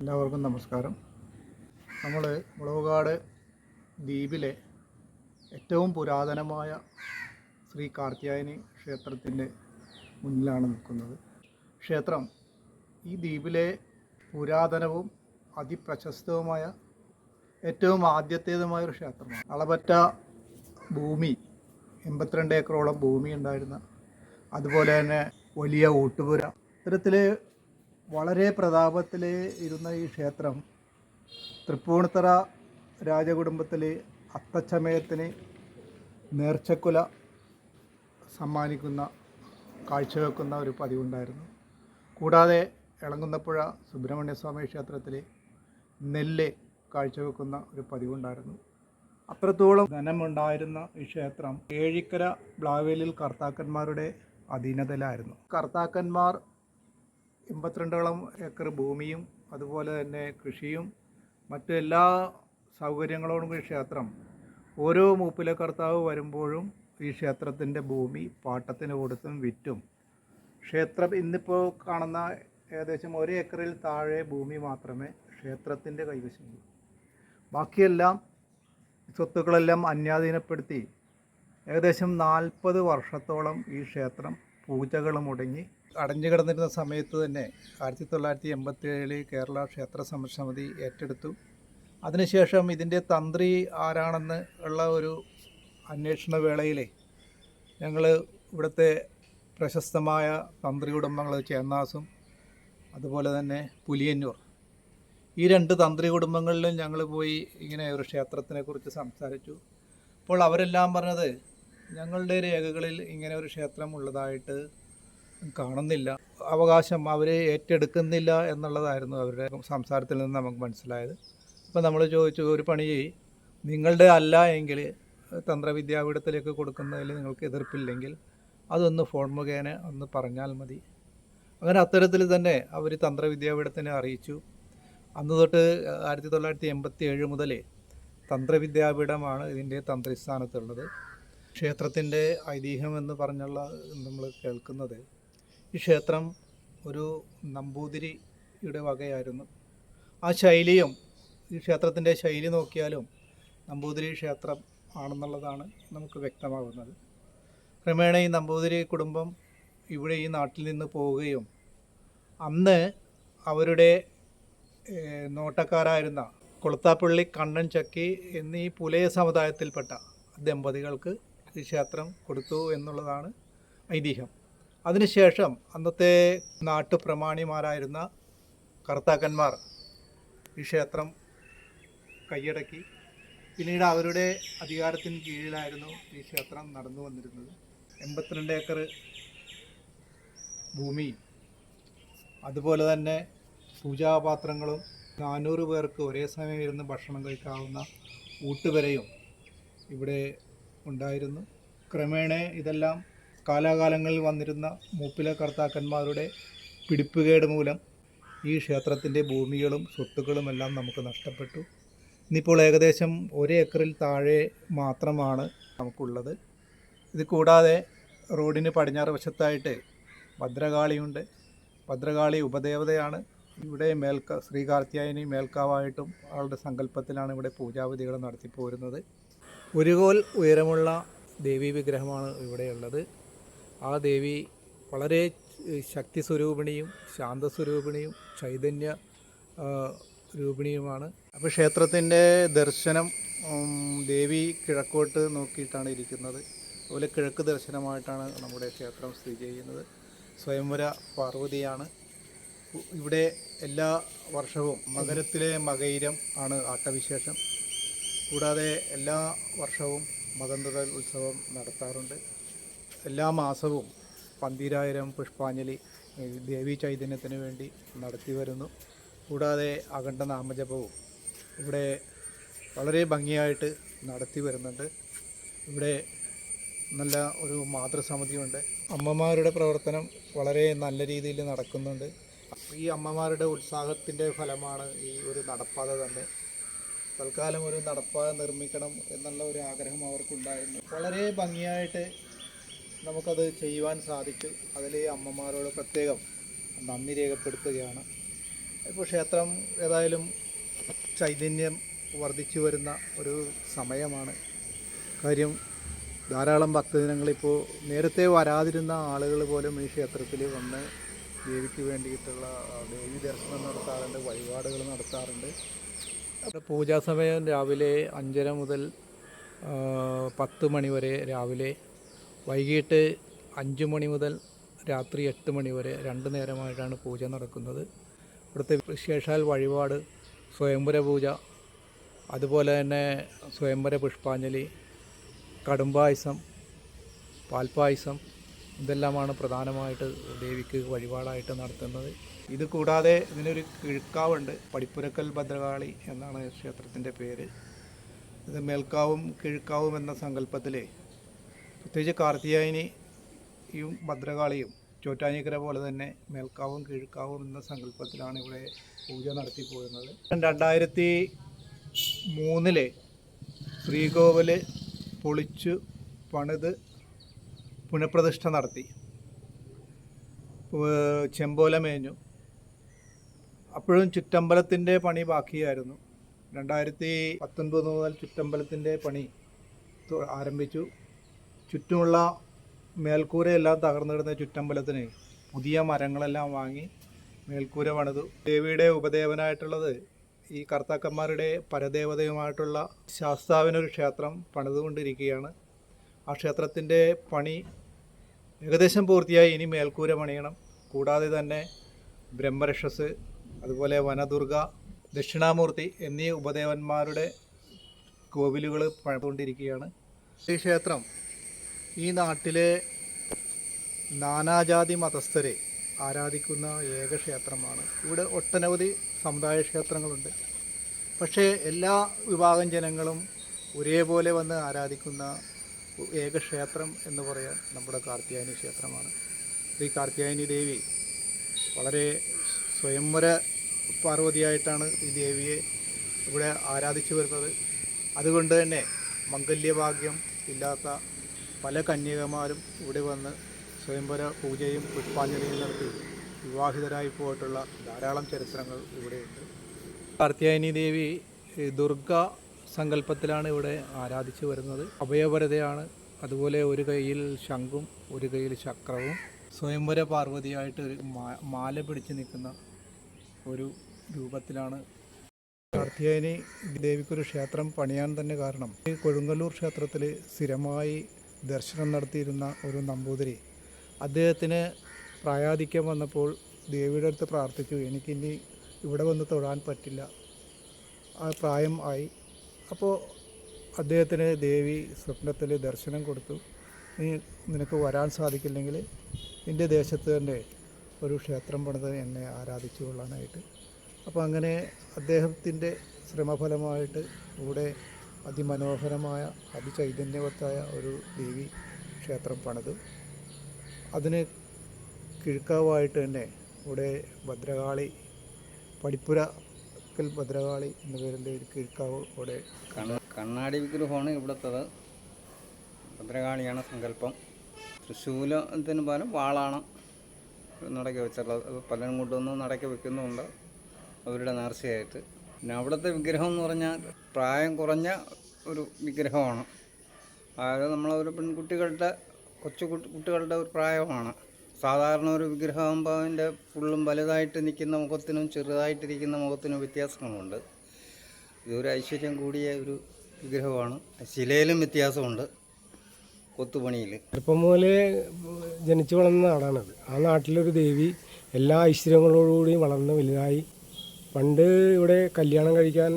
എല്ലാവർക്കും നമസ്കാരം. നമ്മൾ മുളവുകാട് ദ്വീപിലെ ഏറ്റവും പുരാതനമായ ശ്രീ കാർത്യായനി ക്ഷേത്രത്തിന്റെ മുന്നിലാണ് നിൽക്കുന്നത്. ക്ഷേത്രം ഈ ദ്വീപിലെ പുരാതനവും അതിപ്രശസ്തവുമായ ഏറ്റവും ആദ്യത്തേതുമായ ഒരു ക്ഷേത്രമാണ്. അളപറ്റ ഭൂമി എൺപത്തിരണ്ട് ഏക്കറോളം ഭൂമി ഉണ്ടായിരുന്ന അതുപോലെ തന്നെ വലിയ ഊട്ടുപുര. ഇത്തരത്തിൽ വളരെ പ്രതാപത്തിൽ ഇരുന്ന ഈ ക്ഷേത്രം തൃപ്പൂണിത്തറ രാജകുടുംബത്തിൽ അത്തച്ചമയത്തിന് നേർച്ചക്കുല സമ്മാനിക്കുന്ന കാഴ്ചവെക്കുന്ന ഒരു പതിവുണ്ടായിരുന്നു. കൂടാതെ ഇളങ്ങുന്നപ്പുഴ സുബ്രഹ്മണ്യസ്വാമി ക്ഷേത്രത്തിൽ നെല്ല് കാഴ്ചവെക്കുന്ന ഒരു പതിവുണ്ടായിരുന്നു. അത്രത്തോളം ധനമുണ്ടായിരുന്ന ഈ ക്ഷേത്രം ഏഴിക്കര ബ്ലാവേലിൽ കർത്താക്കന്മാരുടെ അധീനതയിലായിരുന്നു. കർത്താക്കന്മാർ എൺപത്തിരണ്ടോളം ഏക്കർ ഭൂമിയും അതുപോലെ തന്നെ കൃഷിയും മറ്റു എല്ലാ സൗകര്യങ്ങളോടും കൂടി ക്ഷേത്രം. ഓരോ മൂപ്പിലെ കർത്താവ് വരുമ്പോഴും ഈ ക്ഷേത്രത്തിന്റെ ഭൂമി പാട്ടത്തിന് കൊടുത്തും വിറ്റും. ക്ഷേത്രം ഇന്നിപ്പോൾ കാണുന്ന ഏകദേശം ഒരു ഏക്കറിൽ താഴെ ഭൂമി മാത്രമേ ക്ഷേത്രത്തിന്റെ കൈവശമുള്ളൂ. ബാക്കിയെല്ലാം സ്വത്തുക്കളെല്ലാം അന്യാധീനപ്പെടുത്തി ഏകദേശം നാൽപ്പത് വർഷത്തോളം ഈ ക്ഷേത്രം പൂജകൾ മുടങ്ങി അടഞ്ഞു കിടന്നിരുന്ന സമയത്ത് തന്നെ ആയിരത്തി തൊള്ളായിരത്തി എൺപത്തി ഏഴിൽ കേരള ക്ഷേത്ര സമിതി ഏറ്റെടുത്തു. അതിനുശേഷം ഇതിന്റെ തന്ത്രി ആരാണെന്ന് ഉള്ള ഒരു അന്വേഷണ വേളയിൽ ഞങ്ങൾ ഇവിടുത്തെ പ്രശസ്തമായ തന്ത്രി കുടുംബങ്ങൾ ചേന്നാസും അതുപോലെ തന്നെ പുലിയന്നൂർ. ഈ രണ്ട് തന്ത്രി കുടുംബങ്ങളിലും ഞങ്ങൾ പോയി ഇങ്ങനെ ഒരു ക്ഷേത്രത്തിനെ കുറിച്ച് സംസാരിച്ചു. അപ്പോൾ അവരെല്ലാം പറഞ്ഞത് ഞങ്ങളുടെ രേഖകളിൽ ഇങ്ങനെ ഒരു ക്ഷേത്രം ഉള്ളതായിട്ട് കാണുന്നില്ല. അവകാശം അവരെ ഏറ്റെടുക്കുന്നില്ല എന്നുള്ളതായിരുന്നു അവരുടെ സംസാരത്തിൽ നിന്ന് നമുക്ക് മനസ്സിലായത്. അപ്പോൾ നമ്മൾ ചോദിച്ചു ഒരു പണി ചെയ് നിങ്ങളുടെ അല്ല എങ്കിൽ തന്ത്രവിദ്യാപീഠത്തിലേക്ക് കൊടുക്കുന്നതിൽ നിങ്ങൾക്ക് എതിർപ്പില്ലെങ്കിൽ അതൊന്ന് ഫോൺ മുഖേന ഒന്ന് പറഞ്ഞാൽ മതി. അങ്ങനെ അത്തരത്തിൽ തന്നെ അവർ തന്ത്രവിദ്യാപീഠത്തിനെ അറിയിച്ചു. അന്ന് തൊട്ട് ആയിരത്തി തൊള്ളായിരത്തി എൺപത്തി ഏഴ് മുതൽ തന്ത്രവിദ്യാപീഠമാണ് ഇതിന്റെ തന്ത്രിസ്ഥാനത്തുള്ളത്. ക്ഷേത്രത്തിന്റെ ഐതിഹ്യം എന്ന് പറഞ്ഞുള്ള നമ്മൾ കേൾക്കുന്നത് ഈ ക്ഷേത്രം ഒരു നമ്പൂതിരിയുടെ വകയായിരുന്നു. ആ ശൈലിയും ഈ ക്ഷേത്രത്തിന്റെ ശൈലി നോക്കിയാലും നമ്പൂതിരി ക്ഷേത്രം ആണെന്നുള്ളതാണ് നമുക്ക് വ്യക്തമാകുന്നത്. ക്രമേണ ഈ നമ്പൂതിരി കുടുംബം ഇവിടെ ഈ നാട്ടിൽ നിന്ന് പോവുകയും അന്ന് അവരുടെ നോട്ടക്കാരായിരുന്ന കൊളുത്താപ്പള്ളി കണ്ണൻ ചക്കി എന്നീ പുലയ സമുദായത്തിൽപ്പെട്ട ദമ്പതികൾക്ക് ഈ ക്ഷേത്രം കൊടുത്തു എന്നുള്ളതാണ് ഐതിഹ്യം. അതിനുശേഷം അന്നത്തെ നാട്ടുപ്രമാണിമാരായിരുന്ന കർത്താക്കന്മാർ ഈ ക്ഷേത്രം കൈയടക്കി. പിന്നീട് അവരുടെ അധികാരത്തിന് കീഴിലായിരുന്നു ഈ ക്ഷേത്രം നടന്നു വന്നിരുന്നത്. എൺപത്തിരണ്ട് ഏക്കർ ഭൂമി അതുപോലെ തന്നെ പൂജാപാത്രങ്ങളും നാനൂറ് പേർക്ക് ഒരേ സമയം ഇരുന്ന് ഭക്ഷണം കഴിക്കാവുന്ന ഊട്ടുവരെയും ഇവിടെ ഉണ്ടായിരുന്നു. ക്രമേണ ഇതെല്ലാം കാലാകാലങ്ങളിൽ വന്നിരുന്ന മൂപ്പില കർത്താക്കന്മാരുടെ പിടിപ്പുകേട് മൂലം ഈ ക്ഷേത്രത്തിന്റെ ഭൂമികളും സ്വത്തുക്കളും എല്ലാം നമുക്ക് നഷ്ടപ്പെട്ടു. ഇന്നിപ്പോൾ ഏകദേശം ഒരു ഏക്കറിൽ താഴെ മാത്രമാണ് നമുക്കുള്ളത്. ഇത് കൂടാതെ റോഡിന് പടിഞ്ഞാറ് വശത്തായിട്ട് ഭദ്രകാളിയുണ്ട്. ഭദ്രകാളി ഉപദേവതയാണ്. ഇവിടെ മേൽക്ക ശ്രീ കാർത്യായനി മേൽക്കാവായിട്ടും ആളുടെ സങ്കല്പത്തിലാണ് ഇവിടെ പൂജാവിധികൾ നടത്തിപ്പോരുന്നത്. ഒരു കോൽ ഉയരമുള്ള ദേവീ വിഗ്രഹമാണ് ഇവിടെയുള്ളത്. ആ ദേവി വളരെ ശക്തി സ്വരൂപിണിയും ശാന്തസ്വരൂപിണിയും ചൈതന്യ രൂപിണിയുമാണ്. അപ്പോൾ ക്ഷേത്രത്തിന്റെ ദർശനം ദേവി കിഴക്കോട്ട് നോക്കിയിട്ടാണ് ഇരിക്കുന്നത്. അതുപോലെ കിഴക്ക് ദർശനമായിട്ടാണ് നമ്മുടെ ക്ഷേത്രം സ്ഥിതി ചെയ്യുന്നത്. സ്വയംവര പാർവതിയാണ്. ഇവിടെ എല്ലാ വർഷവും മകരത്തിലെ മകയിരം ആണ് ആട്ടവിശേഷം. കൂടാതെ എല്ലാ വർഷവും മകന്തുടൽ ഉത്സവം നടത്താറുണ്ട്. എല്ലാ മാസവും പന്തിരായിരം പുഷ്പാഞ്ജലി ദേവി ചൈതന്യത്തിന് വേണ്ടി നടത്തി വരുന്നു. കൂടാതെ അഖണ്ഡ നാമജപവും ഇവിടെ വളരെ ഭംഗിയായിട്ട് നടത്തി വരുന്നുണ്ട്. ഇവിടെ നല്ല ഒരു മാതൃസമിതിയുണ്ട്. അമ്മമാരുടെ പ്രവർത്തനം വളരെ നല്ല രീതിയിൽ നടക്കുന്നുണ്ട്. ഈ അമ്മമാരുടെ ഉത്സാഹത്തിന്റെ ഫലമാണ് ഈ ഒരു നടപ്പാത തന്നെ. തൽക്കാലം ഒരു നടപ്പാത നിർമ്മിക്കണം എന്നുള്ള ഒരു ആഗ്രഹം അവർക്കുണ്ടായിരുന്നു. വളരെ ഭംഗിയായിട്ട് നമുക്കത് ചെയ്യുവാൻ സാധിച്ചു. അതിൽ അമ്മമാരോട് പ്രത്യേകം നന്ദി രേഖപ്പെടുത്തുകയാണ്. ഇപ്പോൾ ക്ഷേത്രം ഏതായാലും ചൈതന്യം വർദ്ധിച്ചു വരുന്ന ഒരു സമയമാണ്. കാര്യം ധാരാളം ഭക്തജനങ്ങളിപ്പോൾ നേരത്തെ വരാതിരുന്ന ആളുകൾ പോലും ഈ ക്ഷേത്രത്തിൽ വന്ന് ദേവിക്ക് വേണ്ടിയിട്ടുള്ള ദേവി ദർശനം നടത്താറുണ്ട് വഴിപാടുകൾ നടത്താറുണ്ട്. പൂജാസമയം പൂജാ സമയം രാവിലെ അഞ്ചര മുതൽ പത്ത് മണി വരെ രാവിലെ വൈകിട്ട് അഞ്ച് മണി മുതൽ രാത്രി എട്ട് മണി വരെ രണ്ട് നേരമായിട്ടാണ് പൂജ നടക്കുന്നത്. ഇവിടുത്തെ വിശേഷാൽ വഴിപാട് സ്വയംവര പൂജ അതുപോലെ തന്നെ സ്വയംവര പുഷ്പാഞ്ജലി കടുംപായസം പാൽപ്പായസം ഇതെല്ലാമാണ് പ്രധാനമായിട്ട് ദേവിക്ക് വഴിപാടായിട്ട് നടത്തുന്നത്. ഇത് കൂടാതെ ഇതിനൊരു കിഴുക്കാവുണ്ട് പടിപ്പുരക്കൽ ഭദ്രകാളി എന്നാണ് ക്ഷേത്രത്തിന്റെ പേര്. ഇത് മേൽക്കാവും കിഴുക്കാവും എന്ന സങ്കല്പത്തിൽ പ്രത്യേകിച്ച് കാർത്തിയായനിയും ഭദ്രകാളിയും ചോറ്റാനിക്കര പോലെ തന്നെ മേൽക്കാവും കിഴുക്കാവും എന്ന സങ്കല്പത്തിലാണ് ഇവിടെ പൂജ നടത്തി പോരുന്നത് രണ്ടായിരത്തി മൂന്നിൽ ശ്രീകോവിൽ പൊളിച്ചു പണിത് പുനഃപ്രതിഷ്ഠ നടത്തി. ചെമ്പോല മേഞ്ഞു. അപ്പോഴും ചുറ്റമ്പലത്തിന്റെ പണി ബാക്കിയായിരുന്നു. രണ്ടായിരത്തി പത്തൊൻപത് മുതൽ ചുറ്റമ്പലത്തിന്റെ പണി ആരംഭിച്ചു. ചുറ്റുമുള്ള മേൽക്കൂരയെല്ലാം തകർന്നു കിടന്ന ചുറ്റമ്പലത്തിന് പുതിയ മരങ്ങളെല്ലാം വാങ്ങി മേൽക്കൂര പണിതു. ദേവിയുടെ ഉപദേവനായിട്ടുള്ളത് ഈ കർത്താക്കന്മാരുടെ പരദേവതയുമായിട്ടുള്ള ശാസ്താവിനൊരു ക്ഷേത്രം പണിതുകൊണ്ടിരിക്കുകയാണ്. ആ ക്ഷേത്രത്തിന്റെ പണി ഏകദേശം പൂർത്തിയായി. ഇനി മേൽക്കൂര പണിയണം. കൂടാതെ തന്നെ ബ്രഹ്മരക്ഷസ് അതുപോലെ വനദുർഗ ദക്ഷിണാമൂർത്തി എന്നീ ഉപദേവന്മാരുടെ കോവിലുകൾ പണിതുകൊണ്ടിരിക്കുകയാണ്. ഈ ക്ഷേത്രം ഈ നാട്ടിലെ നാനാജാതി മതസ്ഥരെ ആരാധിക്കുന്ന ഏക ക്ഷേത്രമാണ്. ഇവിടെ ഒട്ടനവധി സമുദായ ക്ഷേത്രങ്ങളുണ്ട്. പക്ഷേ എല്ലാ വിഭാഗം ജനങ്ങളും ഒരേപോലെ വന്ന് ആരാധിക്കുന്ന ഏക ക്ഷേത്രം എന്ന് പറയാൻ നമ്മുടെ കാർത്തിയായനി ക്ഷേത്രമാണ്. ഈ കാർത്തിയായനി ദേവി വളരെ സ്വയംവര പാർവതിയായിട്ടാണ് ഈ ദേവിയെ ഇവിടെ ആരാധിച്ചു വരുന്നത്. അതുകൊണ്ട് തന്നെ മംഗല്യഭാഗ്യം ഇല്ലാത്ത പല കന്യകമാരും ഇവിടെ വന്ന് സ്വയംവര പൂജയും പുഷ്പാഞ്ജലിയും നടത്തി വിവാഹിതരായി പോയിട്ടുള്ള ധാരാളം ചരിത്രങ്ങൾ ഇവിടെയുണ്ട് കാർത്തിയായനി ദേവി ദുർഗ സങ്കല്പത്തിലാണ് ഇവിടെ ആരാധിച്ചു വരുന്നത്. അഭയവരതയാണ് അതുപോലെ ഒരു കയ്യിൽ ശംഖും ഒരു കയ്യിൽ ചക്രവും സ്വയംവര പാർവതിയായിട്ട് ഒരു മാല പിടിച്ച് നിൽക്കുന്ന ഒരു രൂപത്തിലാണ് കാർത്തിയായനി ദേവിക്കൊരു ക്ഷേത്രം പണിയാൻ തന്നെ കാരണം. ഈ കൊഴുങ്ങല്ലൂർ ക്ഷേത്രത്തിൽ സ്ഥിരമായി ദർശനം നടത്തിയിരുന്ന ഒരു നമ്പൂതിരി അദ്ദേഹത്തിന് പ്രായാധിക്യം വന്നപ്പോൾ ദേവിയുടെ അടുത്ത് പ്രാർത്ഥിച്ചു എനിക്കിനി ഇവിടെ വന്ന് തൊഴാൻ പറ്റില്ല. ആ പ്രായം ആയി. അപ്പോൾ അദ്ദേഹത്തിന് ദേവി സ്വപ്നത്തിൽ ദർശനം കൊടുത്തു. നീ നിനക്ക് വരാൻ സാധിക്കില്ലെങ്കിൽ നിന്റെ ദേശത്ത് തന്നെ ഒരു ക്ഷേത്രം പണിത് എന്നെ ആരാധിച്ചു കൊള്ളാനായിട്ട് അപ്പോൾ അങ്ങനെ അദ്ദേഹത്തിന്റെ ശ്രമഫലമായിട്ട് ഇവിടെ അതിമനോഹരമായ അതിചൈതന്യവത്തായ ഒരു ദേവി ക്ഷേത്രം പണിതു. അതിന് കിഴക്കാവായിട്ട് തന്നെ ഇവിടെ ഭദ്രകാളി പടിപ്പുരക്കൽ ഭദ്രകാളി എന്ന പേരിന്റെ ഒരു കിഴക്കാവ് ഇവിടെ കണ്ണ കണ്ണാടി വിഗ്രഹമാണ് ഇവിടുത്തത്. ഭദ്രകാളിയാണ് സങ്കല്പം. തൃശ്ശൂലത്തിന് പകരം വാളാണ് നടക്കി വെച്ചിട്ടുള്ളത്. പലരും കൊണ്ടുവന്ന് നടക്കി വെക്കുന്നുണ്ട് അവരുടെ നേർച്ചയായിട്ട്. പിന്നെ അവിടുത്തെ വിഗ്രഹം എന്ന് പറഞ്ഞാൽ പ്രായം കുറഞ്ഞ ഒരു വിഗ്രഹമാണ്. അതായത് നമ്മളൊരു പെൺകുട്ടികളുടെ കൊച്ചു കുട്ടികളുടെ ഒരു പ്രായമാണ്. സാധാരണ ഒരു വിഗ്രഹമാകുമ്പോൾ അതിന്റെ ഫുള്ളും വലുതായിട്ട് നിൽക്കുന്ന മുഖത്തിനും ചെറുതായിട്ടിരിക്കുന്ന മുഖത്തിനും വ്യത്യാസങ്ങളുണ്ട്. ഇതൊരു ഐശ്വര്യം കൂടിയ ഒരു വിഗ്രഹമാണ്. ശിലയിലും വ്യത്യാസമുണ്ട് കൊത്തുപണിയിൽ. ചെറുപ്പം മുതലേ ജനിച്ചു വളർന്ന നാടാണത്. ആ നാട്ടിലൊരു ദേവി എല്ലാ ഐശ്വര്യങ്ങളോടുകൂടി വളർന്ന് വലുതായി പണ്ട് ഇവിടെ കല്യാണം കഴിക്കാൻ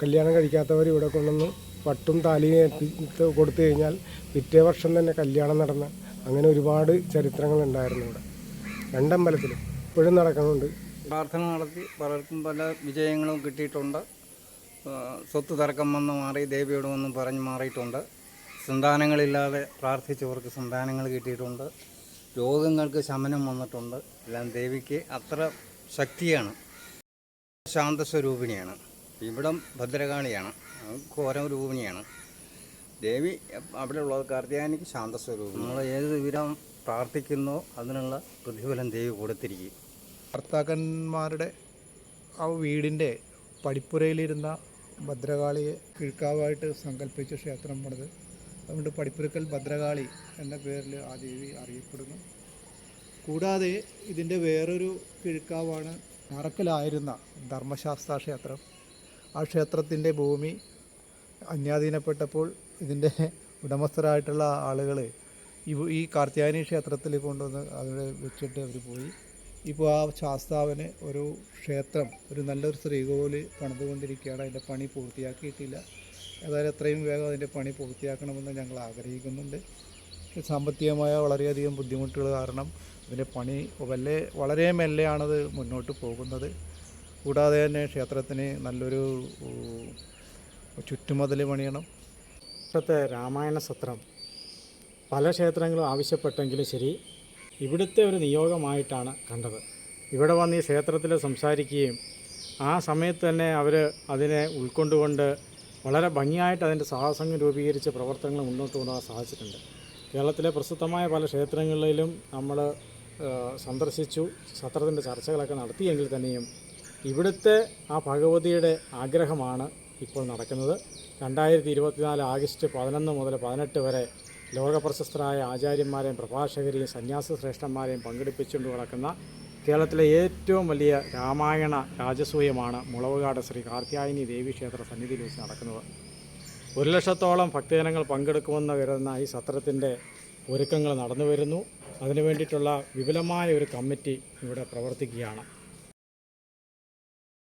കല്യാണം കഴിക്കാത്തവർ ഇവിടെ കൊണ്ടുവന്ന് പട്ടും താലിയും കൊടുത്തു കഴിഞ്ഞാൽ പിറ്റേ വർഷം തന്നെ കല്യാണം നടന്ന അങ്ങനെ ഒരുപാട് ചരിത്രങ്ങളുണ്ടായിരുന്നു ഇവിടെ. രണ്ടമ്പലത്തിലും ഇപ്പോഴും നടക്കുന്നുണ്ട്. പ്രാർത്ഥന നടത്തി പലർക്കും പല വിജയങ്ങളും കിട്ടിയിട്ടുണ്ട്. സ്വത്ത് തർക്കം വന്ന് മാറി ദേവിയോട് വന്ന് പറഞ്ഞ് മാറിയിട്ടുണ്ട്. സന്താനങ്ങളില്ലാതെ പ്രാർത്ഥിച്ചവർക്ക് സന്താനങ്ങൾ കിട്ടിയിട്ടുണ്ട്. രോഗങ്ങൾക്ക് ശമനം വന്നിട്ടുണ്ട്. എല്ലാം ദേവിക്ക് അത്ര ശക്തിയാണ്. ശാന്തസ്വരൂപിണിയാണ്. ഇവിടം ഭദ്രകാളിയാണ്. ഘോരം രൂപിണിയാണ്. ദേവി അവിടെ ഉള്ളത് കാർത്തിയാനിക്ക് ശാന്തസ്വരൂപം നമ്മൾ ഏത് വിവരം പ്രാർത്ഥിക്കുന്നോ അതിനുള്ള പ്രതിഫലം ദേവി കൊടുത്തിരിക്കും. ഭർത്താക്കന്മാരുടെ ആ വീടിന്റെ പടിപ്പുരയിലിരുന്ന ഭദ്രകാളിയെ കിഴക്കാവായിട്ട് സങ്കല്പിച്ച ക്ഷേത്രം പണിത്. അതുകൊണ്ട് പടിപ്പുരക്കൽ ഭദ്രകാളി എന്ന പേരിൽ ആ ദേവി അറിയപ്പെടുന്നു. കൂടാതെ ഇതിന്റെ വേറൊരു കിഴക്കാവാണ് അറക്കലായിരുന്ന ധർമ്മശാസ്ത്ര ക്ഷേത്രം ആ ക്ഷേത്രത്തിന്റെ ഭൂമി അന്യാധീനപ്പെട്ടപ്പോൾ ഇതിന്റെ ഉടമസ്ഥരായിട്ടുള്ള ആളുകൾ ഈ കാർത്യായനി ക്ഷേത്രത്തിൽ കൊണ്ടുവന്ന് അവിടെ വെച്ചിട്ട് അവർ പോയി. ഇപ്പോൾ ആ ശാസ്താവിന് ഒരു ക്ഷേത്രം ഒരു നല്ലൊരു ശ്രീകോവിൽ പണിതുകൊണ്ടിരിക്കുകയാണ്. അതിന്റെ പണി പൂർത്തിയാക്കിയിട്ടില്ല. ഏതായാലും എത്രയും വേഗം അതിന്റെ പണി പൂർത്തിയാക്കണമെന്ന് ഞങ്ങൾ ആഗ്രഹിക്കുന്നുണ്ട്. സാമ്പത്തികമായ വളരെയധികം ബുദ്ധിമുട്ടുകൾ കാരണം ഇതിന്റെ പണി വല്ല വളരെ മെല്ലെയാണത് മുന്നോട്ട് പോകുന്നത്. കൂടാതെ തന്നെ ക്ഷേത്രത്തിന് നല്ലൊരു ചുറ്റുമതിൽ പണിയണം. ഇപ്പോഴത്തെ രാമായണ സത്രം പല ക്ഷേത്രങ്ങളും ആവശ്യപ്പെട്ടെങ്കിലും ശരി ഇവിടുത്തെ ഒരു നിയോഗമായിട്ടാണ് കണ്ടത്. ഇവിടെ വന്ന് ഈ ക്ഷേത്രത്തിൽ സംസാരിക്കുകയും ആ സമയത്ത് തന്നെ അവർ അതിനെ ഉൾക്കൊണ്ടുകൊണ്ട് വളരെ ഭംഗിയായിട്ട് അതിന്റെ സാഹസംഗം രൂപീകരിച്ച് പ്രവർത്തനങ്ങൾ മുന്നോട്ട് കൊണ്ടുപോകാൻ സാധിച്ചിട്ടുണ്ട്. കേരളത്തിലെ പ്രസിദ്ധമായ പല ക്ഷേത്രങ്ങളിലും നമ്മൾ സന്ദർശിച്ചു സത്രത്തിന്റെ ചർച്ചകളൊക്കെ നടത്തിയെങ്കിൽ തന്നെയും ഇവിടുത്തെ ആ ഭഗവതിയുടെ ആഗ്രഹമാണ് ഇപ്പോൾ നടക്കുന്നത്. രണ്ടായിരത്തി ഇരുപത്തിനാല് ആഗസ്റ്റ് പതിനൊന്ന് മുതൽ പതിനെട്ട് വരെ ലോകപ്രശസ്തരായ ആചാര്യന്മാരെയും പ്രഭാഷകരെയും സന്യാസ ശ്രേഷ്ഠന്മാരെയും പങ്കെടുപ്പിച്ചുകൊണ്ട് നടക്കുന്ന കേരളത്തിലെ ഏറ്റവും വലിയ രാമായണ രാജസൂയമാണ് മുളവുകാട് ശ്രീ കാർത്യായനി ദേവി ക്ഷേത്ര സന്നിധിയിൽ വെച്ച് നടക്കുന്നത്. ഒരു ലക്ഷത്തോളം ഭക്തജനങ്ങൾ പങ്കെടുക്കുമെന്ന് കരുതുന്ന ഈ സത്രത്തിന്റെ ഒരുക്കങ്ങൾ നടന്നു വരുന്നു. അതിനു വേണ്ടിയിട്ടുള്ള വിപുലമായ ഒരു കമ്മിറ്റി ഇവിടെ പ്രവർത്തിക്കുകയാണ്.